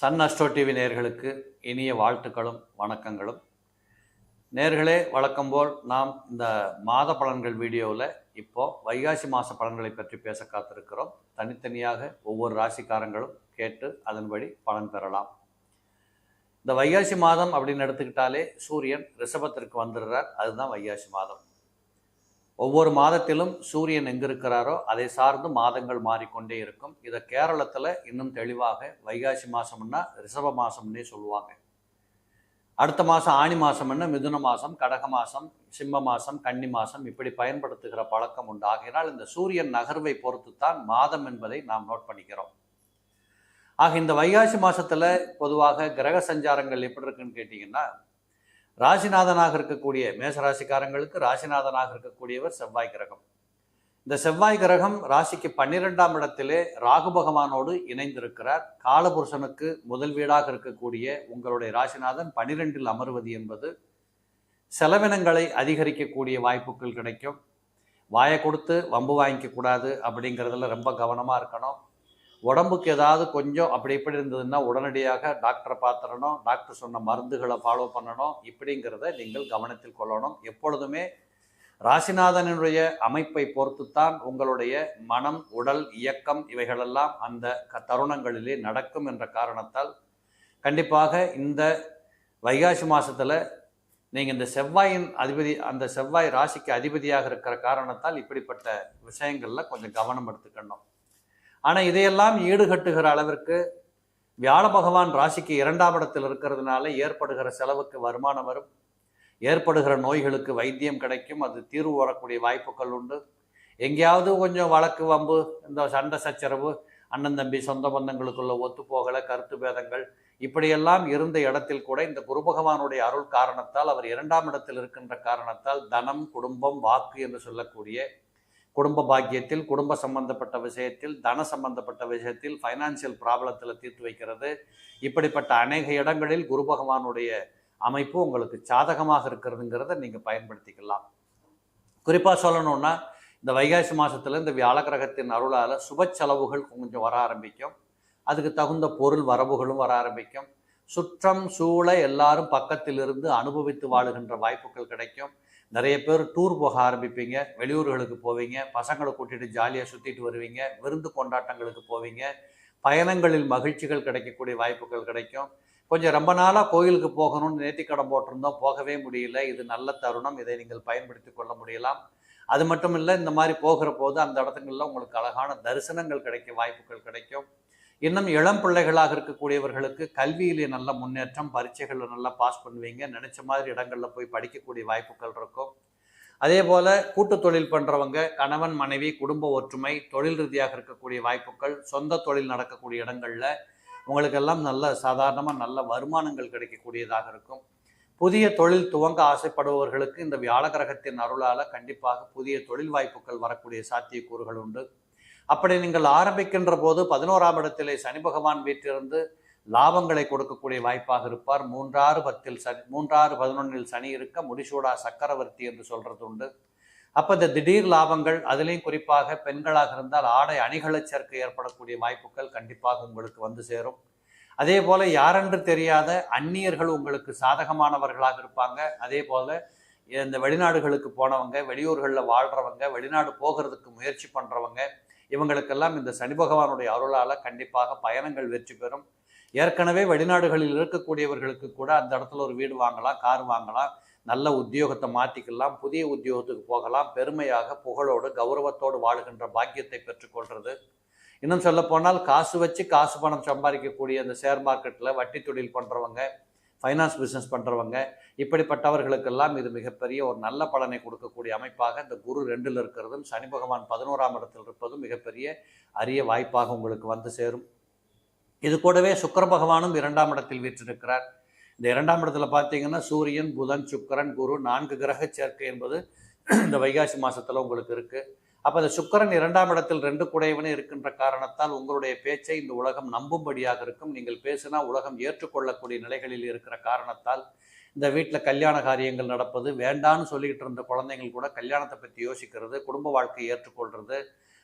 Sun Astro TV நேர்களுக்கு இனிய வாழ்த்துக்களும் வணக்கங்களும். நேர்களே வழக்கம்போல் நாம் இந்த மாத பலன்கள் வீடியோவில் இப்போது வைகாசி மாத பலன்களை பற்றி பேச காத்திருக்கிறோம். தனித்தனியாக ஒவ்வொரு ராசிக்காரங்களும் கேட்டு அதன்படி பலன் பெறலாம். இந்த வைகாசி மாதம் அப்படின்னு எடுத்துக்கிட்டாலே சூரியன் ரிஷபத்திற்கு வந்துடுறார். அதுதான் வைகாசி மாதம். ஒவ்வொரு மாதத்திலும் சூரியன் எங்கே இருக்கிறாரோ அதை சார்ந்து மாதங்கள் மாறிக்கொண்டே இருக்கும். இதை கேரளத்தில் இன்னும் தெளிவாக வைகாசி மாதம்னா ரிஷப மாதம்னே சொல்லுவாங்க. அடுத்த மாதம் ஆணி மாதம்னா மிதுன மாதம் கடக மாதம் சிம்ம மாதம் கன்னி மாதம் இப்படி பயன்படுத்துகிற பழக்கம் உண்டு. ஆகையினால் இந்த சூரியன் நகர்வை பொறுத்து தான் மாதம் என்பதை நாம் நோட் பண்ணிக்கிறோம். ஆக இந்த வைகாசி மாதத்தில் பொதுவாக கிரக சஞ்சாரங்கள் எப்படி இருக்குன்னு கேட்டிங்கன்னா ராசிநாதனாக இருக்கக்கூடிய மேசராசிக்காரங்களுக்கு ராசிநாதனாக இருக்கக்கூடியவர் செவ்வாய் கிரகம். இந்த செவ்வாய் கிரகம் ராசிக்கு பன்னிரெண்டாம் இடத்திலே ராகு பகவானோடு இணைந்திருக்கிறார். காலபுருஷனுக்கு முதல் வீடாக இருக்கக்கூடிய உங்களுடைய ராசிநாதன் பன்னிரெண்டில் அமர்வது என்பது செலவினங்களை அதிகரிக்கக்கூடிய வாய்ப்புகள் கிடைக்கும். வாயை கொடுத்து வம்பு வாங்கிக்க கூடாது அப்படிங்கிறதுல ரொம்ப கவனமாக இருக்கணும். உடம்புக்கு ஏதாவது கொஞ்சம் அப்படி இப்படி இருந்ததுன்னா உடனடியாக டாக்டரை பார்த்துடணும் டாக்டர் சொன்ன மருந்துகளை ஃபாலோ பண்ணணும். இப்படிங்கிறத நீங்கள் கவனத்தில் கொள்ளணும். எப்பொழுதுமே ராசிநாதனுடைய அமைப்பை பொறுத்துத்தான் உங்களுடைய மனம் உடல் இயக்கம் இவைகளெல்லாம் அந்த க- தருணங்களிலே நடக்கும் என்ற காரணத்தால் கண்டிப்பாக இந்த வைகாசி மாதத்தில் நீங்கள் இந்த செவ்வாயின் அதிபதி அந்த செவ்வாய் ராசிக்கு அதிபதியாக இருக்கிற காரணத்தால் இப்படிப்பட்ட விஷயங்களில் கொஞ்சம் கவனம் எடுத்துக்கணும். ஆனால் இதையெல்லாம் ஈடுகட்டுகிற அளவிற்கு வியாழ பகவான் ராசிக்கு இரண்டாம் இடத்தில் இருக்கிறதுனால ஏற்படுகிற செலவுக்கு வருமானம் வரும். ஏற்படுகிற நோய்களுக்கு வைத்தியம் கிடைக்கும். அது தீர்வு வரக்கூடிய வாய்ப்புகள் உண்டு. எங்கேயாவது கொஞ்சம் வழக்கு வம்பு இந்த சண்டை சச்சரவு அண்ணன் தம்பி சொந்த பந்தங்களுக்குள்ள ஒத்து போகலை கருத்து பேதங்கள் இப்படியெல்லாம் இருந்த இடத்தில் கூட இந்த குரு பகவானுடைய அருள் காரணத்தால் அவர் இரண்டாம் இடத்தில் இருக்கின்ற காரணத்தால் தனம் குடும்பம் வாக்கு என்று சொல்லக்கூடிய குடும்ப பாக்கியத்தில் குடும்ப சம்பந்தப்பட்ட விஷயத்தில் தன சம்பந்தப்பட்ட விஷயத்தில் ஃபைனான்சியல் ப்ராப்ளத்தில் தீர்த்து வைக்கிறது. இப்படிப்பட்ட அநேக இடங்களில் குரு பகவானுடைய அமைப்பு உங்களுக்கு சாதகமாக இருக்கிறதுங்கிறத நீங்கள் பயன்படுத்திக்கலாம். குறிப்பாக சொல்லணும்னா இந்த வைகாசி மாதத்தில் இந்த வியாழக்கிரகத்தின் அருளால் சுப செலவுகள் கொஞ்சம் வர ஆரம்பிக்கும். அதுக்கு தகுந்த பொருள் வரவுகளும் வர ஆரம்பிக்கும். சுற்றம் சூழ எல்லாரும் பக்கத்தில் இருந்து அனுபவித்து வாழுகின்ற வாய்ப்புகள் கிடைக்கும். நிறைய பேர் டூர் போக ஆரம்பிப்பீங்க. வெளியூர்களுக்கு போவீங்க. பசங்களை கூட்டிட்டு ஜாலியாக சுற்றிட்டு வருவீங்க. விருந்து கொண்டாட்டங்களுக்கு போவீங்க. பயணங்களில் மகிழ்ச்சிகள் கிடைக்கக்கூடிய வாய்ப்புகள் கிடைக்கும். கொஞ்சம் ரொம்ப நாளாக கோயிலுக்கு போகணும்னு நேர்த்திக்கடன் போட்டிருந்தோம். போகவே முடியல. இது நல்ல தருணம். இதை நீங்கள் பயன்படுத்தி கொள்ள முடியலாம். அது மட்டும் இல்லை இந்த மாதிரி போகிற போது அந்த இடத்துங்களில் உங்களுக்கு அழகான தரிசனங்கள் கிடைக்க வாய்ப்புகள் கிடைக்கும். இன்னும் இளம் பிள்ளைகளாக இருக்கக்கூடியவர்களுக்கு கல்வியிலே நல்ல முன்னேற்றம் பரீட்சைகளில் நல்லா பாஸ் பண்ணுவீங்க. நினைச்ச மாதிரி இடங்களில் போய் படிக்கக்கூடிய வாய்ப்புகள் இருக்கும். அதே போல் கூட்டு தொழில் பண்ணுறவங்க கணவன் மனைவி குடும்ப ஒற்றுமை தொழில் ரீதியாக இருக்கக்கூடிய வாய்ப்புகள் சொந்த தொழில் நடக்கக்கூடிய இடங்களில் உங்களுக்கெல்லாம் நல்ல சாதாரணமாக நல்ல வருமானங்கள் கிடைக்கக்கூடியதாக இருக்கும். புதிய தொழில் துவங்க ஆசைப்படுபவர்களுக்கு இந்த வியாழ கிரகத்தின் அருளால் கண்டிப்பாக புதிய தொழில் வாய்ப்புகள் வரக்கூடிய சாத்தியக்கூறுகள் உண்டு. அப்படி நீங்கள் ஆரம்பிக்கின்ற போது பதினோராம் இடத்திலே சனி பகவான் வீட்டிலிருந்து லாபங்களை கொடுக்கக்கூடிய வாய்ப்பாக இருப்பார். மூன்றாறு பத்தில் சனி மூன்றாறு பதினொன்றில் சனி இருக்க முடிசூடா சக்கரவர்த்தி என்று சொல்றது உண்டு. அப்போ இந்த திடீர் லாபங்கள் அதுலேயும் குறிப்பாக பெண்களாக இருந்தால் ஆடை அணிகளை சேர்க்க ஏற்படக்கூடிய வாய்ப்புகள் கண்டிப்பாக உங்களுக்கு வந்து சேரும். அதே போல யாரென்று தெரியாத அந்நியர்கள் உங்களுக்கு சாதகமானவர்களாக இருப்பாங்க. அதே போல இந்த வெளிநாடுகளுக்கு போனவங்க வெளியூர்களில் வாழ்றவங்க வெளிநாடு போகிறதுக்கு முயற்சி பண்ணுறவங்க இவங்களுக்கெல்லாம் இந்த சனி பகவானுடைய அருளால் கண்டிப்பாக பயணங்கள் வெற்றி பெறும். ஏற்கனவே வெளிநாடுகளில் இருக்கக்கூடியவர்களுக்கு கூட அந்த இடத்துல ஒரு வீடு வாங்கலாம் கார் வாங்கலாம் நல்ல உத்தியோகத்தை மாற்றிக்கலாம் புதிய உத்தியோகத்துக்கு போகலாம் பெருமையாக புகழோடு கௌரவத்தோடு வாழுகின்ற பாக்கியத்தை பெற்றுக்கொள்றது இன்னும் சொல்ல போனால் காசு வச்சு காசு பணம் சம்பாதிக்கக்கூடிய அந்த ஷேர் மார்க்கெட்டில் வட்டி தொழில் பண்ணுறவங்க ஃபைனான்ஸ் பிஸ்னஸ் பண்ணுறவங்க இப்படிப்பட்டவர்களுக்கெல்லாம் இது மிகப்பெரிய ஒரு நல்ல பலனை கொடுக்கக்கூடிய அமைப்பாக இந்த குரு ரெண்டில் இருக்கிறதும் சனி பகவான் பதினோராம் இடத்தில் இருப்பதும் மிகப்பெரிய அரிய வாய்ப்பாக உங்களுக்கு வந்து சேரும். இது கூடவே சுக்கர பகவானும் இரண்டாம் இடத்தில் வீற்றிருக்கிறார். இந்த இரண்டாம் இடத்துல பார்த்தீங்கன்னா சூரியன் புதன் சுக்கரன் குரு நான்கு கிரக சேர்க்கை என்பது இந்த வைகாசி மாதத்தில் உங்களுக்கு இருக்குது அப்போ அந்த சுக்கரன் இரண்டாம் இடத்தில் ரெண்டு குடையவனே இருக்கின்ற காரணத்தால் உங்களுடைய பேச்சை இந்த உலகம் நம்பும்படியாக இருக்கும். நீங்கள் பேசினா உலகம் ஏற்றுக்கொள்ளக்கூடிய நிலைகளில் இருக்கிற காரணத்தால் இந்த வீட்டில் கல்யாண காரியங்கள் நடப்பது வேண்டான்னு சொல்லிக்கிட்டு இருந்த குழந்தைங்கள் கூட கல்யாணத்தை பற்றி யோசிக்கிறது குடும்ப வாழ்க்கையை ஏற்றுக்கொள்கிறது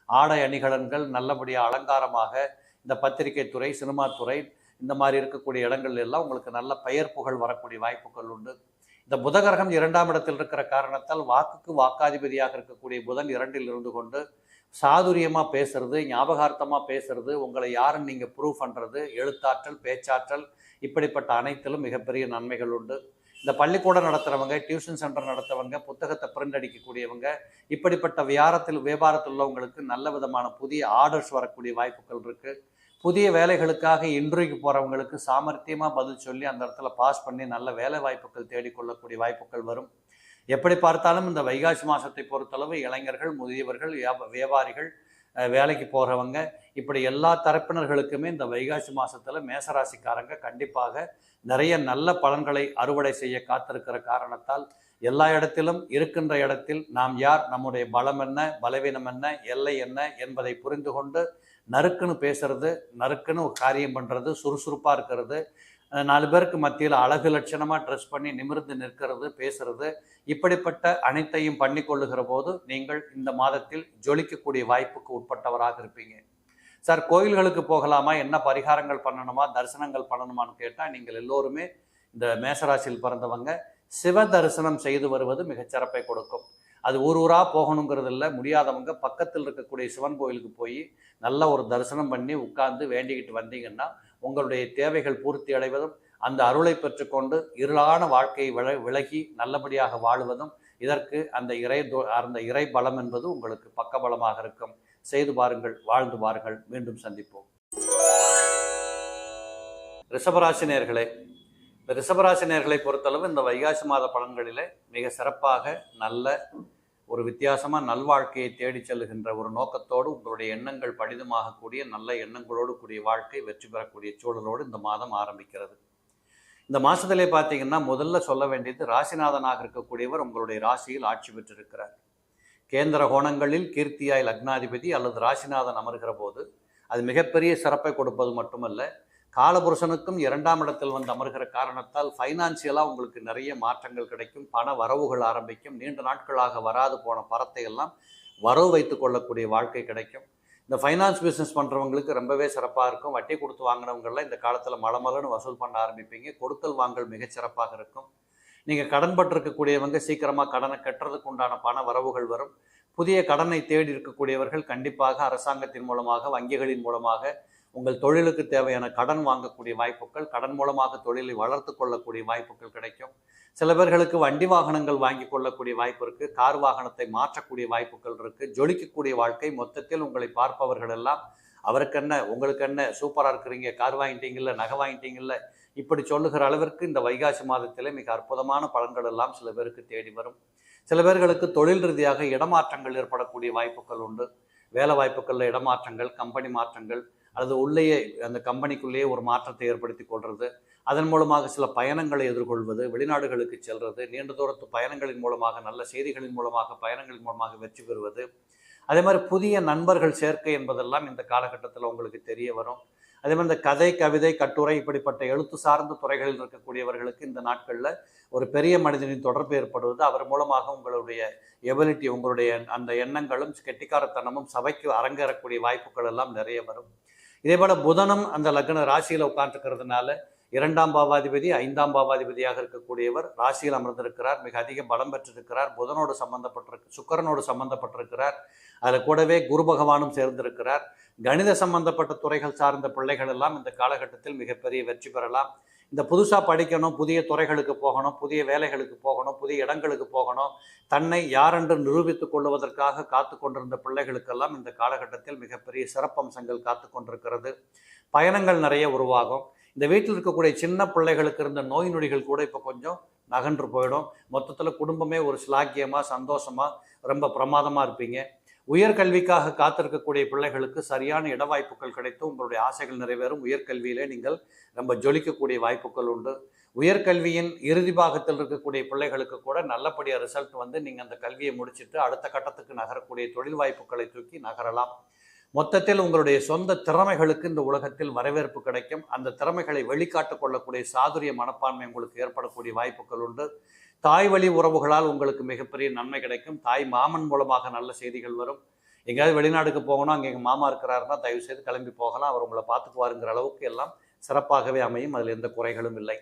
ஆடை அணிகலன்கள் நல்லபடியாக அலங்காரமாக இந்த பத்திரிகை துறை சினிமா துறை இந்த மாதிரி இருக்கக்கூடிய இடங்கள் எல்லாம் உங்களுக்கு நல்ல பெயர் புகழ் வரக்கூடிய வாய்ப்புகள் உண்டு. இந்த புதகரகம் இரண்டாம் இடத்தில் இருக்கிற காரணத்தால் வாக்குக்கு வாக்காதிபதியாக இருக்கக்கூடிய புதன் இரண்டில் இருந்து கொண்டு சாதுரியமாக பேசுறது ஞாபகார்த்தமாக பேசுறது உங்களை யாருன்னு நீங்கள் ப்ரூவ் பண்ணுறது எழுத்தாற்றல் பேச்சாற்றல் இப்படிப்பட்ட அனைத்திலும் மிகப்பெரிய நன்மைகள் உண்டு. இந்த பள்ளிக்கூடம் நடத்துகிறவங்க டியூஷன் சென்டர் நடத்துறவங்க புத்தகத்தை பிரிண்ட் அடிக்கக்கூடியவங்க இப்படிப்பட்ட வியாரத்தில் வியாபாரத்தில் உள்ளவங்களுக்கு நல்ல விதமான புதிய ஆர்டர்ஸ் வரக்கூடிய வாய்ப்புகள் இருக்குது புதிய வேலைகளுக்காக இன்றைக்கு போகிறவங்களுக்கு சாமர்த்தியமாக பதில் சொல்லி அந்த இடத்துல பாஸ் பண்ணி நல்ல வேலை வாய்ப்புகள் தேடிக்கொள்ளக்கூடிய வாய்ப்புகள் வரும். எப்படி பார்த்தாலும் இந்த வைகாசி மாதத்தை பொறுத்தளவு இளைஞர்கள் முதியவர்கள் வியாபாரிகள் வேலைக்கு போகிறவங்க இப்படி எல்லா தரப்பினர்களுக்குமே இந்த வைகாசி மாதத்தில் மேசராசிக்காரங்க கண்டிப்பாக நிறைய நல்ல பலன்களை அறுவடை செய்ய காத்திருக்கிற காரணத்தால் எல்லா இடத்திலும் இருக்கின்ற இடத்தில் நாம் யார்? நம்முடைய பலம் என்ன? பலவீனம் என்ன? எல்லை என்ன? என்பதை புரிந்து கொண்டு நறுக்குன்னு பேசுறது நறுக்குன்னு ஒரு காரியம் பண்ணுறது சுறுசுறுப்பாக இருக்கிறது. நாலு பேருக்கு மத்தியில் அழகு லட்சணமாக ட்ரெஸ் பண்ணி நிமிர்ந்து நிற்கிறது பேசுறது. இப்படிப்பட்ட அனைத்தையும் பண்ணி கொள்ளுகிற போது நீங்கள் இந்த மாதத்தில் ஜொலிக்கக்கூடிய வாய்ப்புக்கு உட்பட்டவராக இருப்பீங்க. சார் கோயில்களுக்கு போகலாமா? என்ன பரிகாரங்கள் பண்ணணுமா? தரிசனங்கள் பண்ணணுமான்னு கேட்டால் நீங்கள் எல்லோருமே இந்த மேசராசியில் பிறந்தவங்க சிவ தரிசனம் செய்து வருவது மிகச்சிறப்பை கொடுக்கும். அது ஊர் ஊராக போகணுங்கிறது இல்லை. முடியாதவங்க பக்கத்தில் இருக்கக்கூடிய சிவன் கோயிலுக்கு போய் நல்ல ஒரு தரிசனம் பண்ணி உட்கார்ந்து வேண்டிக்கிட்டு வந்தீங்கன்னா உங்களுடைய தேவைகள் பூர்த்தி அடைவதும் அந்த அருளை பெற்றுக்கொண்டு இருளான வாழ்க்கையை வில விலகி நல்லபடியாக வாழுவதும் இதற்கு அந்த இறை தோ- அந்த இறை பலம் என்பது உங்களுக்கு பக்கபலமாக இருக்கும். செய்து பாருங்கள் வாழ்ந்து பாருங்கள் மீண்டும் சந்திப்போம். ரிஷபராசினியர்களே இந்த ரிஷபராசினியர்களை பொறுத்தளவு இந்த வைகாசி மாத பலன்களிலே மிக சிறப்பாக நல்ல ஒரு வித்தியாசமாக நல்வாழ்க்கையை தேடிச் செல்லுகின்ற ஒரு நோக்கத்தோடு உங்களுடைய எண்ணங்கள் படிதமாகக்கூடிய நல்ல எண்ணங்களோடு கூடிய வாழ்க்கை வெற்றி பெறக்கூடிய சூழலோடு இந்த மாதம் ஆரம்பிக்கிறது. இந்த மாதத்திலே பார்த்தீங்கன்னா முதல்ல சொல்ல வேண்டியது ராசிநாதனாக இருக்கக்கூடியவர் உங்களுடைய ராசியில் ஆட்சி பெற்றிருக்கிறார். கேந்திர கோணங்களில் கீர்த்தியாய் லக்னாதிபதி அல்லது ராசிநாதன் அமர்கிற போது அது மிகப்பெரிய சிறப்பை கொடுப்பது மட்டுமல்ல காலபுருஷனுக்கும் இரண்டாம் இடத்தில் வந்து அமர்கிற காரணத்தால் ஃபைனான்சியலாக உங்களுக்கு நிறைய மாற்றங்கள் கிடைக்கும். பண வரவுகள் ஆரம்பிக்கும். நீண்ட நாட்களாக வராது போன பரத்தை எல்லாம் வரவு வைத்து கொள்ளக்கூடிய வாழ்க்கை கிடைக்கும். இந்த ஃபைனான்ஸ் பிஸ்னஸ் பண்ணுறவங்களுக்கு ரொம்பவே சிறப்பாக இருக்கும். வட்டி கொடுத்து வாங்கினவங்களாம் இந்த காலத்தில் மலமலன்னு வசூல் பண்ண ஆரம்பிப்பீங்க. கொடுக்கல் வாங்கல் மிகச்சிறப்பாக இருக்கும். நீங்கள் கடன் பட்டிருக்கக்கூடியவங்க சீக்கிரமாக கடனை கட்டுறதுக்கு உண்டான பண வரவுகள் வரும். புதிய கடனை தேடி இருக்கக்கூடியவர்கள் கண்டிப்பாக அரசாங்கத்தின் மூலமாக வங்கிகளின் மூலமாக உங்கள் தொழிலுக்கு தேவையான கடன் வாங்கக்கூடிய வாய்ப்புகள் கடன் மூலமாக தொழிலை வளர்த்து கொள்ளக்கூடிய வாய்ப்புகள் கிடைக்கும். சில பேர்களுக்கு வண்டி வாகனங்கள் வாங்கி கொள்ளக்கூடிய வாய்ப்பு இருக்குது கார் வாகனத்தை மாற்றக்கூடிய வாய்ப்புகள் இருக்குது ஜொலிக்கக்கூடிய வாழ்க்கை மொத்தத்தில் உங்களை பார்ப்பவர்கள் எல்லாம் அவருக்கு என்ன உங்களுக்கு என்ன சூப்பராக இருக்கிறீங்க கார் வாங்கிட்டீங்கல்ல நகை வாங்கிட்டீங்கல்ல இப்படி சொல்லுகிற அளவிற்கு இந்த வைகாசி மாதத்திலே மிக அற்புதமான பலன்கள் எல்லாம் சில பேருக்கு தேடி வரும். சில பேர்களுக்கு தொழில் ரீதியாக இடமாற்றங்கள் ஏற்படக்கூடிய வாய்ப்புகள் உண்டு. வேலை வாய்ப்புகளில் இடமாற்றங்கள் கம்பெனி மாற்றங்கள் அல்லது உள்ளேயே அந்த கம்பெனிக்குள்ளேயே ஒரு மாற்றத்தை ஏற்படுத்தி கொள்வது அதன் மூலமாக சில பயணங்களை எதிர்கொள்வது வெளிநாடுகளுக்கு செல்வது நீண்ட தூரத்து பயணங்களின் மூலமாக நல்ல செய்திகளின் மூலமாக பயணங்களின் மூலமாக வெற்றி பெறுவது. அதே மாதிரி புதிய நண்பர்கள் சேர்க்கை என்பதெல்லாம் இந்த காலகட்டத்தில் உங்களுக்கு தெரிய வரும். அதே மாதிரி இந்த கதை கவிதை கட்டுரை இப்படிப்பட்ட எழுத்து சார்ந்த துறைகளில் இருக்கக்கூடியவர்களுக்கு இந்த நாட்களில் ஒரு பெரிய மனிதனின் தொடர்பு ஏற்படுவது அவர் மூலமாக உங்களுடைய எபிலிட்டி உங்களுடைய அந்த எண்ணங்களும் கெட்டிக்காரத்தனமும் சபைக்கு அரங்கேறக்கூடிய வாய்ப்புகள் எல்லாம் நிறைய வரும். இதே போல் புதனும் அந்த லக்ன ராசியில் உட்காந்துருக்கிறதுனால இரண்டாம் பாவாதிபதி ஐந்தாம் பாவாதிபதியாக இருக்கக்கூடியவர் ராசியில் அமர்ந்திருக்கிறார். மிக அதிக பலம் பெற்றிருக்கிறார். புதனோடு சம்பந்தப்பட்டிருக்கு சுக்கரனோடு சம்பந்தப்பட்டிருக்கிறார். அதில் கூடவே குரு பகவானும் சேர்ந்திருக்கிறார். கணித சம்பந்தப்பட்ட துறைகள் சார்ந்த பிள்ளைகள் எல்லாம் இந்த காலகட்டத்தில் மிகப்பெரிய வெற்றி பெறலாம். இந்த புதுசாக படிக்கணும் புதிய துறைகளுக்கு போகணும் புதிய வேலைகளுக்கு போகணும் புதிய இடங்களுக்கு போகணும் தன்னை யாரென்று நிரூபித்துக் கொள்வதற்காக காத்து கொண்டிருந்த பிள்ளைகளுக்கெல்லாம் இந்த காலகட்டத்தில் மிகப்பெரிய சிறப்பம்சங்கள் காத்து கொண்டிருக்கிறது. பயணங்கள் நிறைய உருவாகும். இந்த வீட்டில் இருக்கக்கூடிய சின்ன பிள்ளைகளுக்கு இருந்த நோய் நொடிகள் கூட இப்போ கொஞ்சம் நகன்று போயிடும். மொத்தத்தில் குடும்பமே ஒரு சிலாக்கியமாக சந்தோஷமாக ரொம்ப பிரமாதமாக இருப்பீங்க. உயர்கல்விக்காக காத்திருக்கக்கூடிய பிள்ளைகளுக்கு சரியான இட வாய்ப்புகள் கிடைத்து உங்களுடைய ஆசைகள் நிறைவேறும். உயர்கல்வியிலே நீங்கள் ரொம்ப ஜொலிக்கக்கூடிய வாய்ப்புகள் உண்டு. உயர்கல்வியின் இறுதி பாகத்தில் இருக்கக்கூடிய பிள்ளைகளுக்கு கூட நல்லபடியாக ரிசல்ட் வந்து நீங்கள் அந்த கல்வியை முடிச்சிட்டு அடுத்த கட்டத்துக்கு நகரக்கூடிய தொழில் வாய்ப்புகளை தூக்கி நகரலாம். மொத்தத்தில் உங்களுடைய சொந்த திறமைகளுக்கு இந்த உலகத்தில் வரவேற்பு கிடைக்கும். அந்த திறமைகளை வெளிக்காட்டு கொள்ளக்கூடிய சாதுரிய மனப்பான்மை உங்களுக்கு ஏற்படக்கூடிய வாய்ப்புகள் உண்டு. தாய் வழி உறவுகளால் உங்களுக்கு மிகப்பெரிய நன்மை கிடைக்கும். தாய் மாமன் மூலமாக நல்ல செய்திகள் வரும். எங்கேயாவது வெளிநாடுக்கு போகணும் அங்கே எங்கள் மாமா இருக்கிறாருன்னா தயவு செய்து கிளம்பி போகலாம். அவர் உங்களை பார்த்துக்குவாருங்கிற அளவுக்கு எல்லாம் சிறப்பாகவே அமையும். அதில் எந்த குறைகளும் இல்லை.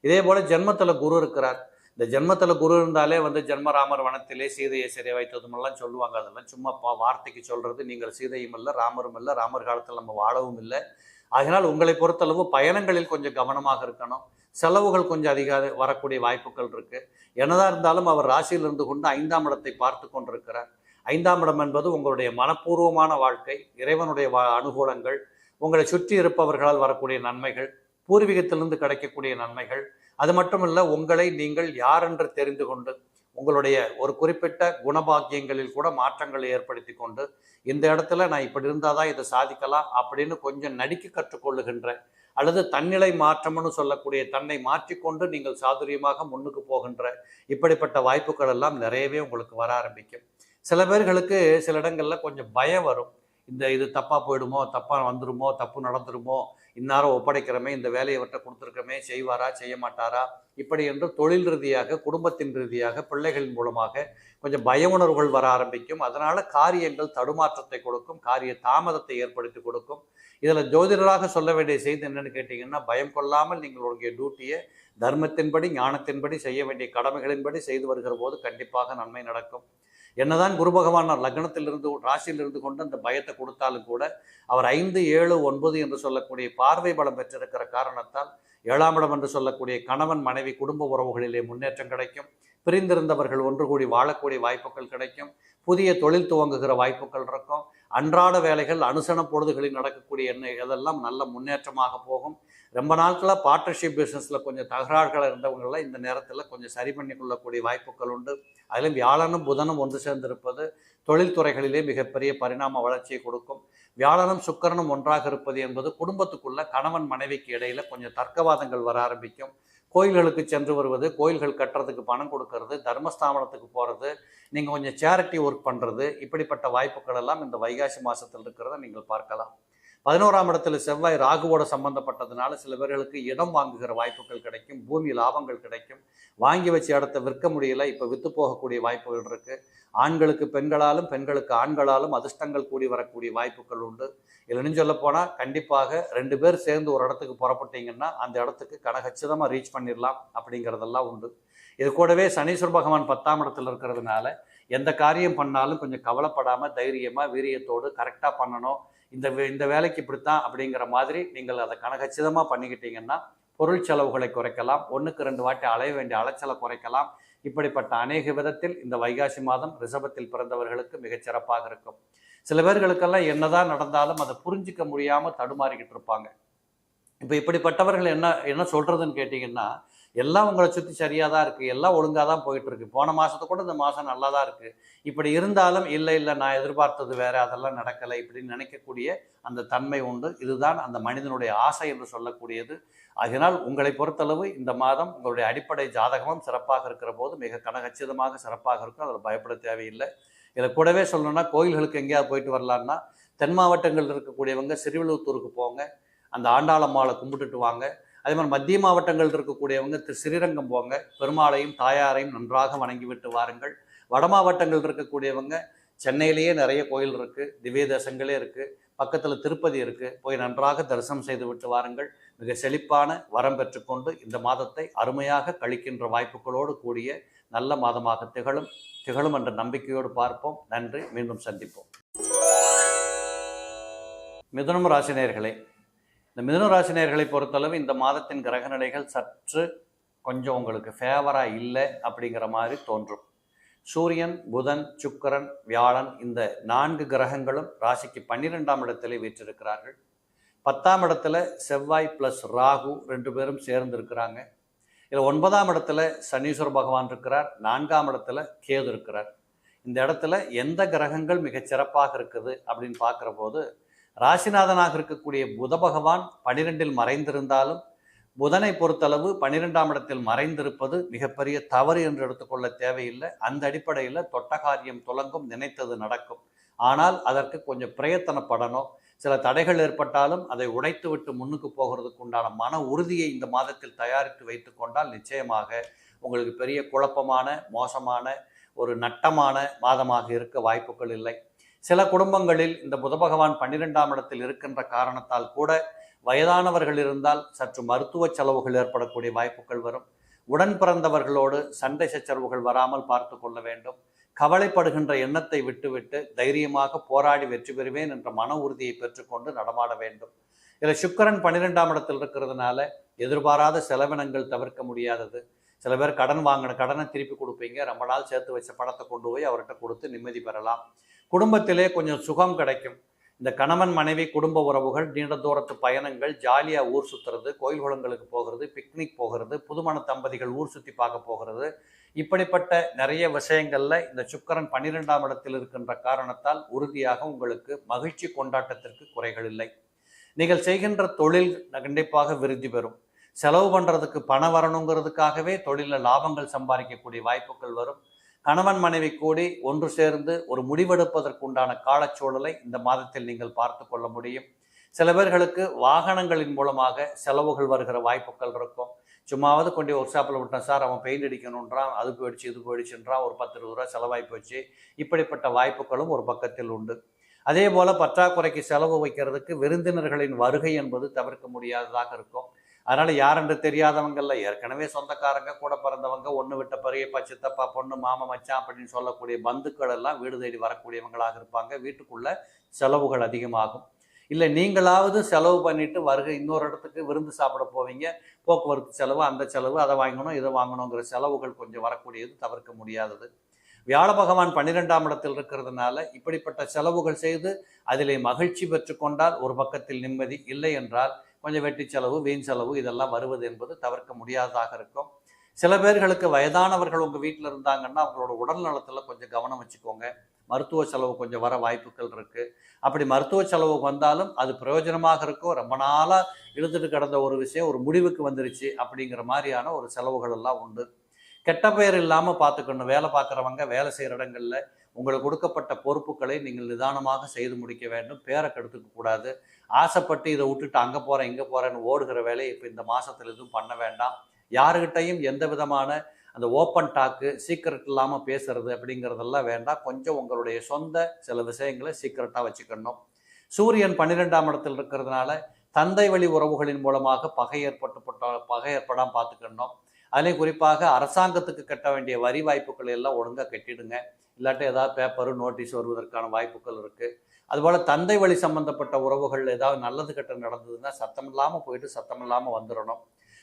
இதே போல் ஜென்மத்தில் குரு இருக்கிறார். இந்த ஜென்மத்தில் குரு இருந்தாலே வந்து ஜென்மராமர் வனத்திலே சீதையை சிறை வைத்ததுமெல்லாம் சொல்லுவாங்க. அதெல்லாம் சும்மா பா- வார்த்தைக்கு சொல்கிறது நீங்கள் சீதையும் இல்லை ராமரும் இல்லை ராமர் காலத்தில் நம்ம வாழவும் இல்லை. அதனால் உங்களை பொறுத்தளவு பயணங்களில் கொஞ்சம் கவனமாக இருக்கணும். செலவுகள் கொஞ்சம் அதிக வரக்கூடிய வாய்ப்புகள் இருக்குது என்னதான் இருந்தாலும் அவர் ராசியில் இருந்து கொண்டு ஐந்தாம் இடத்தை பார்த்து கொண்டிருக்கிறார். ஐந்தாம் இடம் என்பது உங்களுடைய மனப்பூர்வமான வாழ்க்கை இறைவனுடைய வா- அனுகூலங்கள் உங்களை சுற்றி இருப்பவர்களால் வரக்கூடிய நன்மைகள் பூர்வீகத்திலிருந்து கிடைக்கக்கூடிய நன்மைகள். அது மட்டுமல்ல உங்களை நீங்கள் யார் என்று தெரிந்து கொண்டு உங்களுடைய ஒரு குறிப்பிட்ட குணபாக்கியங்களில் கூட மாற்றங்களை ஏற்படுத்தி கொண்டு இந்த இடத்துல நான் இப்படி இருந்தால் தான் இதை சாதிக்கலாம் அப்படின்னு கொஞ்சம் நடிக்க கற்றுக்கொள்ளுகின்ற அல்லது தன்னிலை மாற்றம்னு சொல்லக்கூடிய தன்னை மாற்றிக்கொண்டு நீங்கள் சாதுரியமாக முன்னுக்கு போகின்ற இப்படிப்பட்ட வாய்ப்புகள் எல்லாம் நிறையவே உங்களுக்கு வர ஆரம்பிக்கும். சில பேர்களுக்கு சில இடங்களில் கொஞ்சம் பயம் வரும். இந்த இது தப்பாக போயிடுமோ தப்பாக வந்துடுமோ தப்பு நடந்துருமோ இந்நேரம் ஒப்படைக்கிறோமே இந்த வேலையை விட்ட கொடுத்துருக்கோமே செய்வாரா செய்ய மாட்டாரா? இப்படி என்று தொழில் ரீதியாக குடும்பத்தின் ரீதியாக பிள்ளைகளின் மூலமாக கொஞ்சம் பய உணர்வுகள் வர ஆரம்பிக்கும். அதனால் காரியங்கள் தடுமாற்றத்தை கொடுக்கும் காரிய தாமதத்தை ஏற்படுத்தி கொடுக்கும். இதில் ஜோதிடராக சொல்ல வேண்டிய செய்தி என்னென்னு கேட்டிங்கன்னா பயம் கொள்ளாமல் நீங்கள் உங்களுடைய டியூட்டியை தர்மத்தின்படி ஞானத்தின்படி செய்ய வேண்டிய கடமைகளின்படி செய்து வருகிற போது கண்டிப்பாக நன்மை நடக்கும். என்னதான் குரு பகவான் லக்னத்திலிருந்து ராசியிலிருந்து கொண்டு அந்த பயத்தை கொடுத்தாலும் கூட அவர் ஐந்து ஏழு ஒன்பது என்று சொல்லக்கூடிய பார்வை பலம் பெற்றிருக்கிற காரணத்தால் ஏழாம் இடம் என்று சொல்லக்கூடிய கணவன் மனைவி குடும்ப உறவுகளிலே முன்னேற்றம் கிடைக்கும். பிரிந்திருந்தவர்கள் ஒன்று கூடி வாழக்கூடிய வாய்ப்புகள் கிடைக்கும். புதிய தொழில் துவங்குகிற வாய்ப்புகள் இருக்கும். அன்றாட வேலைகள் அனுசன பொழுதுகளில் நடக்கக்கூடிய எண்ணெய் இதெல்லாம் நல்ல முன்னேற்றமாக போகும். ரொம்ப நாட்களாக பார்ட்னர்ஷிப் பிஸ்னஸில் கொஞ்சம் தகராறுகள் இருந்தவங்களாம் இந்த நேரத்தில் கொஞ்சம் சரி பண்ணி கொள்ளக்கூடிய வாய்ப்புகள் உண்டு. அதிலும் வியாழனும் புதனும் ஒன்று சேர்ந்திருப்பது தொழில்துறைகளிலே மிகப்பெரிய பரிணாம வளர்ச்சியை கொடுக்கும். வியாழனும் சுக்கரனும் ஒன்றாக இருப்பது என்பது குடும்பத்துக்குள்ள கணவன் மனைவிக்கு இடையில் கொஞ்சம் தர்க்கவாதங்கள் வர ஆரம்பிக்கும். கோயில்களுக்கு சென்று வருவது கோயில்கள் கட்டுறதுக்கு பணம் கொடுக்கறது தர்மஸ்தாபனத்துக்கு போகிறது நீங்கள் கொஞ்சம் சேரிட்டி ஒர்க் பண்ணுறது இப்படிப்பட்ட வாய்ப்புகள் எல்லாம் இந்த வைகாசி மாதத்தில் இருக்கிறத நீங்கள் பார்க்கலாம். பதினோராம் இடத்துல செவ்வாய் ராகுவோட சம்பந்தப்பட்டதுனால சில பேர்களுக்கு இடம் வாங்குகிற வாய்ப்புகள் கிடைக்கும் பூமி லாபங்கள் கிடைக்கும். வாங்கி வச்ச இடத்த விற்க முடியல இப்போ விற்று போகக்கூடிய வாய்ப்புகள் இருக்கு. ஆண்களுக்கு பெண்களாலும் பெண்களுக்கு ஆண்களாலும் அதிர்ஷ்டங்கள் கூடி வரக்கூடிய வாய்ப்புகள் உண்டு. இல்லைன்னு சொல்ல போனால் கண்டிப்பாக ரெண்டு பேர் சேர்ந்து ஒரு இடத்துக்கு புறப்பட்டீங்கன்னா அந்த இடத்துக்கு கனகச்சிதமாக ரீச் பண்ணிடலாம் அப்படிங்கிறதெல்லாம் உண்டு. இது கூடவே சனீஸ்வர பகவான் பத்தாம் இடத்துல இருக்கிறதுனால எந்த காரியம் பண்ணாலும் கொஞ்சம் கவலைப்படாமல் தைரியமாக வீரியத்தோடு கரெக்டாக பண்ணணும். இந்த வே- இந்த வேலைக்கு இப்படித்தான் அப்படிங்கிற மாதிரி நீங்கள் அதை கனகச்சிதமாக பண்ணிக்கிட்டீங்கன்னா பொருள் செலவுகளை குறைக்கலாம் ஒன்றுக்கு ரெண்டு வாட்டி அலைய வேண்டிய அலைச்சலை குறைக்கலாம். இப்படிப்பட்ட அநேக விதத்தில் இந்த வைகாசி மாதம் ரிஷபத்தில் பிறந்தவர்களுக்கு மிகச்சிறப்பாக இருக்கும். சில பேர்களுக்கெல்லாம் என்னதான் நடந்தாலும் அதை புரிஞ்சிக்க முடியாமல் தடுமாறிக்கிட்டு இருப்பாங்க. இப்போ இப்படிப்பட்டவர்கள் என்ன என்ன சொல்கிறதுன்னு கேட்டிங்கன்னா எல்லாம் உங்களை சுற்றி சரியாக தான் இருக்குது எல்லாம் ஒழுங்காக தான் போயிட்டுருக்கு போன மாதத்தை கூட இந்த மாதம் நல்லா தான் இருக்குது இப்படி இருந்தாலும் இல்லை இல்லை நான் எதிர்பார்த்தது வேறு அதெல்லாம் நடக்கலை இப்படின்னு நினைக்கக்கூடிய அந்த தன்மை உண்டு. இதுதான் அந்த மனிதனுடைய ஆசை என்று சொல்லக்கூடியது. ஆகினால் உங்களை பொறுத்தளவு இந்த மாதம் உங்களுடைய அடிப்படை ஜாதகமும் சிறப்பாக இருக்கிற போது மிக கனகச்சிதமாக சிறப்பாக இருக்கும். அதில் பயப்பட தேவையில்லை. இதை கூடவே சொல்லணும்னா கோயில்களுக்கு எங்கேயாவது போயிட்டு வரலான்னா தென் மாவட்டங்களில் இருக்கக்கூடியவங்க சிறுவிழுத்தூருக்கு போங்க. அந்த ஆண்டாளம்மாவை கும்பிட்டுட்டு வாங்க. அதே மாதிரி மத்திய மாவட்டங்கள் இருக்கக்கூடியவங்க திரு ஸ்ரீரங்கம் போங்க பெருமாளையும் தாயாரையும் நன்றாக வணங்கி விட்டு வாருங்கள். வட மாவட்டங்கள் இருக்கக்கூடியவங்க சென்னையிலேயே நிறைய கோயில் இருக்குது திவ்ய தேசங்களே இருக்குது பக்கத்தில் திருப்பதி இருக்குது போய் நன்றாக தரிசனம் செய்து விட்டு வாருங்கள். மிக செழிப்பான வரம் பெற்றுக்கொண்டு இந்த மாதத்தை அருமையாக கழிக்கின்ற வாய்ப்புகளோடு கூடிய நல்ல மாதமாக திகழும் திகழும் என்ற நம்பிக்கையோடு பார்ப்போம். நன்றி. மீண்டும் சந்திப்போம். மிதுனம் ராசினியர்களே இந்த மிதுனராசினியர்களை பொறுத்தளவு இந்த மாதத்தின் கிரக நிலைகள் சற்று கொஞ்சம் உங்களுக்கு ஃபேவராக இல்லை அப்படிங்கிற மாதிரி தோன்றும். சூரியன் புதன் சுக்கரன் வியாழன் இந்த நான்கு கிரகங்களும் ராசிக்கு பன்னிரெண்டாம் இடத்திலே வீற்றிருக்கிறார்கள். பத்தாம் இடத்துல செவ்வாய் ப்ளஸ் ராகு ரெண்டு பேரும் சேர்ந்து இருக்கிறாங்க இதில் ஒன்பதாம் இடத்துல சனீஸ்வர பகவான் இருக்கிறார். நான்காம் இடத்துல கேது இருக்கிறார். இந்த இடத்துல எந்த கிரகங்கள் மிகச் சிறப்பாக இருக்குது அப்படின்னு பார்க்குற போது ராசிநாதனாக இருக்கக்கூடிய புத பகவான் பனிரெண்டில் மறைந்திருந்தாலும் புதனை பொறுத்தளவு பன்னிரெண்டாம் இடத்தில் மறைந்திருப்பது மிகப்பெரிய தவறு என்று எடுத்துக்கொள்ள தேவையில்லை. அந்த அடிப்படையில் தொட்ட காரியம் துலங்கும் நினைத்தது நடக்கும். ஆனால் அதற்கு கொஞ்சம் பிரயத்தனப்படணும். சில தடைகள் ஏற்பட்டாலும் அதை உடைத்து விட்டு முன்னுக்கு போகிறதுக்கு உண்டான மன உறுதியை இந்த மாதத்தில் தயாரித்து வைத்து கொண்டால் நிச்சயமாக உங்களுக்கு பெரிய குழப்பமான மோசமான ஒரு நட்டமான மாதமாக இருக்க வாய்ப்புகள் இல்லை. சில குடும்பங்களில் இந்த புத பகவான் பன்னிரெண்டாம் இடத்தில் இருக்கின்ற காரணத்தால் கூட வயதானவர்கள் இருந்தால் சற்று மருத்துவ செலவுகள் ஏற்படக்கூடிய வாய்ப்புகள் வரும். உடன் பிறந்தவர்களோடு சண்டை சச்சரவுகள் வராமல் பார்த்து கொள்ள வேண்டும். கவலைப்படுகின்ற எண்ணத்தை விட்டுவிட்டு தைரியமாக போராடி வெற்றி பெறுவேன் என்ற மன உறுதியை பெற்றுக்கொண்டு நடமாட வேண்டும். இதில் சுக்கரன் பன்னிரெண்டாம் இடத்தில் இருக்கிறதுனால எதிர்பாராத செலவினங்கள் தவிர்க்க முடியாதது. சில பேர் கடன் வாங்கின கடனை திருப்பி கொடுப்பீங்க. ரொம்ப நாள் சேர்த்து வச்ச பணத்தை கொண்டு போய் அவர்கிட்ட கொடுத்து நிம்மதி பெறலாம். குடும்பத்திலே கொஞ்சம் சுகம் கிடைக்கும். இந்த கணவன் மனைவி குடும்ப உறவுகள் நீண்ட தூரத்து பயணங்கள் ஜாலியாக ஊர் சுற்றுறது கோயில் குளங்களுக்கு போகிறது பிக்னிக் போகிறது புதுமண தம்பதிகள் ஊர் சுற்றி பார்க்க போகிறது. இப்படிப்பட்ட நிறைய விஷயங்களில் இந்த சுக்கரன் பன்னிரெண்டாம் இடத்தில் இருக்கின்ற காரணத்தால் உறுதியாக உங்களுக்கு மகிழ்ச்சி கொண்டாட்டத்திற்கு குறைகள் இல்லை. நீங்கள் செய்கின்ற தொழில் கண்டிப்பாக விருத்தி பெறும். செலவு பண்ணுறதுக்கு பணம் வரணுங்கிறதுக்காகவே தொழிலில் லாபங்கள் சம்பாதிக்கக்கூடிய வாய்ப்புகள் வரும். கணவன் மனைவி கூடி ஒன்று சேர்ந்து ஒரு முடிவெடுப்பதற்குண்டான காலச்சூழலை இந்த மாதத்தில் நீங்கள் பார்த்து கொள்ள முடியும். சில பேர்களுக்கு வாகனங்களின் மூலமாக செலவுகள் வருகிற வாய்ப்புகள் இருக்கும். சும்மாவது கொண்டு ஒர்க் ஷாப்பில் விட்டேன் சார் அவன் பெயிண்ட் அடிக்கணுன்றான் அது போயிடுச்சு இது போயிடுச்சுன்றான் ஒரு பத்து இருபது ரூபா செலவாகி போச்சு. இப்படிப்பட்ட வாய்ப்புகளும் ஒரு பக்கத்தில் உண்டு. அதே போல் பற்றாக்குறைக்கு செலவு வைக்கிறதுக்கு விருந்தினர்களின் வருகை என்பது தவிர்க்க முடியாததாக இருக்கும். அதனால யாரென்று தெரியாதவங்கல்ல ஏற்கனவே சொந்தக்காரங்க கூட பிறந்தவங்க ஒன்று விட்ட பெரியப்பா சித்தப்பா பொண்ணு மாமா மச்சான் அப்படின்னு சொல்லக்கூடிய பந்துக்கள் எல்லாம் வீடு தேடி வரக்கூடியவங்களாக இருப்பாங்க. வீட்டுக்குள்ள செலவுகள் அதிகமாகும். இல்லை நீங்களாவது செலவு பண்ணிட்டு வருகை இன்னொரு இடத்துக்கு விருந்து சாப்பிட போவீங்க. போக்குவரத்து செலவு அந்த செலவு அதை வாங்கணும் இதை வாங்கணுங்கிற செலவுகள் கொஞ்சம் வரக்கூடியது தவிர்க்க முடியாதது. வியாழ பகவான் பன்னிரெண்டாம் இடத்தில் இருக்கிறதுனால இப்படிப்பட்ட செலவுகள் செய்து அதிலே மகிழ்ச்சி பெற்றுக்கொண்டால் ஒரு பக்கத்தில் நிம்மதி இல்லை என்றால் கொஞ்சம் வெட்டி செலவு வீண் செலவு இதெல்லாம் வருவது என்பது தவிர்க்க முடியாததாக இருக்கும். சில பேர்களுக்கு வயதானவர்கள் உங்கள் வீட்டில் இருந்தாங்கன்னா அவங்களோட உடல் நலத்தில் கொஞ்சம் கவனம் வச்சுக்கோங்க. மருத்துவ செலவு கொஞ்சம் வர வாய்ப்புகள் இருக்குது அப்படி மருத்துவ செலவு வந்தாலும் அது பிரயோஜனமாக இருக்கும். ரொம்ப நாளாக இழுத்துட்டு கிடந்த ஒரு விஷயம் ஒரு முடிவுக்கு வந்துருச்சு அப்படிங்கிற மாதிரியான ஒரு செலவுகள் எல்லாம் உண்டு. கெட்ட பெயர் இல்லாமல் பார்த்துக்கணும் வேலை பார்க்குறவங்க வேலை செய்கிற இடங்களில் உங்களுக்கு கொடுக்கப்பட்ட பொறுப்புகளை நீங்கள் நிதானமாக செய்து முடிக்க வேண்டும். பேரை கெடுத்துக்க கூடாது. ஆசைப்பட்டு இதை விட்டுட்டு அங்கே போகிறேன் இங்கே போகிறேன்னு ஓடுகிற வேலையை இப்போ இந்த மாதத்தில் எதுவும் பண்ண வேண்டாம். யாருக்கிட்டையும் எந்த விதமான அந்த ஓப்பன் டாக்கு சீக்கிரட் இல்லாமல் பேசுறது அப்படிங்கிறதெல்லாம் வேண்டாம். கொஞ்சம் உங்களுடைய சொந்த சில விஷயங்களை சீக்கிரட்டாக வச்சுக்கணும். சூரியன் பன்னிரெண்டாம் இடத்தில் இருக்கிறதுனால தந்தை வழி உறவுகளின் மூலமாக பகை ஏற்பட்டு பகை ஏற்படாமல் பார்த்துக்கணும் அதுலேயும் குறிப்பாக அரசாங்கத்துக்கு கட்ட வேண்டிய வரி வாய்ப்புகள் எல்லாம் ஒழுங்காக கட்டிடுங்க. இல்லாட்டி ஏதாவது பேப்பரு நோட்டீஸ் வருவதற்கான வாய்ப்புகள் இருக்குது அதுபோல் தந்தை வழி சம்பந்தப்பட்ட உறவுகள் ஏதாவது நல்லது கெட்ட நடந்ததுன்னா சத்தம் இல்லாமல் போயிட்டு சத்தம் இல்லாமல் வந்துடணும்.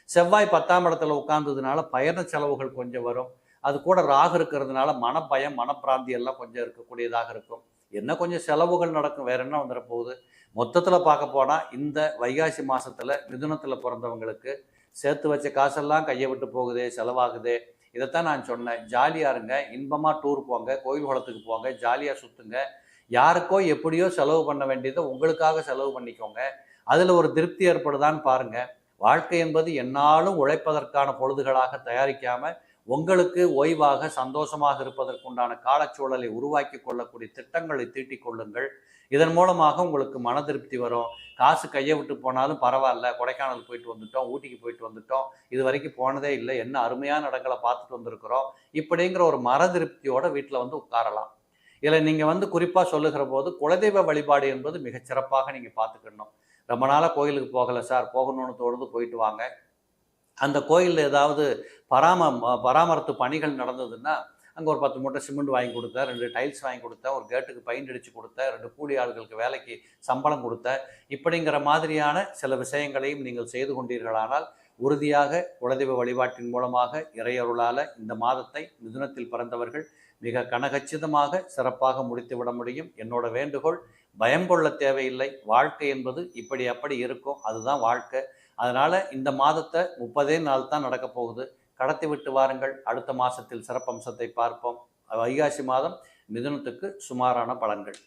செவ்வாய் பத்தாம் இடத்துல உட்கார்ந்ததுனால பயண செலவுகள் கொஞ்சம் வரும். அது கூட ராகு இருக்கிறதுனால மனப்பயம் மனப்பிராந்தி எல்லாம் கொஞ்சம் இருக்கக்கூடியதாக இருக்கும். என்ன கொஞ்சம் செலவுகள் நடக்கும் வேற என்ன வந்துட போகுது? மொத்தத்தில் பார்க்க போனால் இந்த வைகாசி மாதத்தில் மிதுனத்தில் பிறந்தவங்களுக்கு சேர்த்து வச்ச காசெல்லாம் கையை விட்டு போகுது செலவாகுது. இதைத்தான் நான் சொன்னேன். ஜாலியாக இருங்க இன்பமாக டூர் போங்க கோயில் குளத்துக்கு போங்க ஜாலியாக சுற்றுங்க யாருக்கோ எப்படியோ செலவு பண்ண வேண்டியதை உங்களுக்காக செலவு பண்ணிக்கோங்க. அதில் ஒரு திருப்தி ஏற்படுதான்னு பாருங்கள் வாழ்க்கை என்பது என்னாலும் உழைப்பதற்கான பொழுதுகளாக தயாரிக்காமல் உங்களுக்கு ஓய்வாக சந்தோஷமாக இருப்பதற்குண்டான காலச்சூழலை உருவாக்கி கொள்ளக்கூடிய திட்டங்களை தீட்டிக் கொள்ளுங்கள். இதன் மூலமாக உங்களுக்கு மன திருப்தி வரும். காசு கையை விட்டு போனாலும் பரவாயில்ல கொடைக்கானல் போயிட்டு வந்துட்டோம் ஊட்டிக்கு போயிட்டு வந்துட்டோம். இது வரைக்கும் போனதே இல்லை. என்ன அருமையான இடங்களை பார்த்துட்டு வந்திருக்கிறோம். இப்படிங்கிற ஒரு மன திருப்தியோட வீட்டில் வந்து உட்காரலாம். இதில் நீங்கள் வந்து குறிப்பாக சொல்லுகிற போது குலதெய்வ வழிபாடு என்பது மிகச்சிறப்பாக நீங்கள் பார்த்துக்கணும். ரொம்ப நாளாக கோயிலுக்கு போகலை சார். போகணும்னு தோணுது போயிட்டு வாங்க. அந்த கோயிலில் ஏதாவது பராம பராமரித்து பணிகள் நடந்ததுன்னா அங்கே ஒரு பத்து மூட்டை சிமெண்ட் வாங்கி கொடுத்தேன் ரெண்டு டைல்ஸ் வாங்கி கொடுத்தேன் ஒரு கேட்டுக்கு பெயிண்ட் அடித்து கொடுத்தேன் ரெண்டு கூலி ஆள்களுக்கு வேலைக்கு சம்பளம் கொடுத்தேன். இப்படிங்கிற மாதிரியான சில விஷயங்களையும் நீங்கள் செய்து கொண்டீர்களானால் உறுதியாக குலதெய்வ வழிபாட்டின் மூலமாக இறையருளால் இந்த மாதத்தை மிதுனத்தில் பிறந்தவர்கள் மிக கனகச்சிதமாக சிறப்பாக முடித்து விட முடியும். என்னோட வேண்டுகோள் பயம் கொள்ள தேவையில்லை. வாழ்க்கை என்பது இப்படி அப்படி இருக்கும். அதுதான் வாழ்க்கை. அதனால் இந்த மாதத்தை முப்பதே நாள் தான் நடக்க போகுது. கடத்தி விட்டு வாருங்கள். அடுத்த மாதத்தில் சிறப்பம்சத்தை பார்ப்போம். வைகாசி மாதம் மிதுனத்துக்கு சுமாரான பலன்கள்.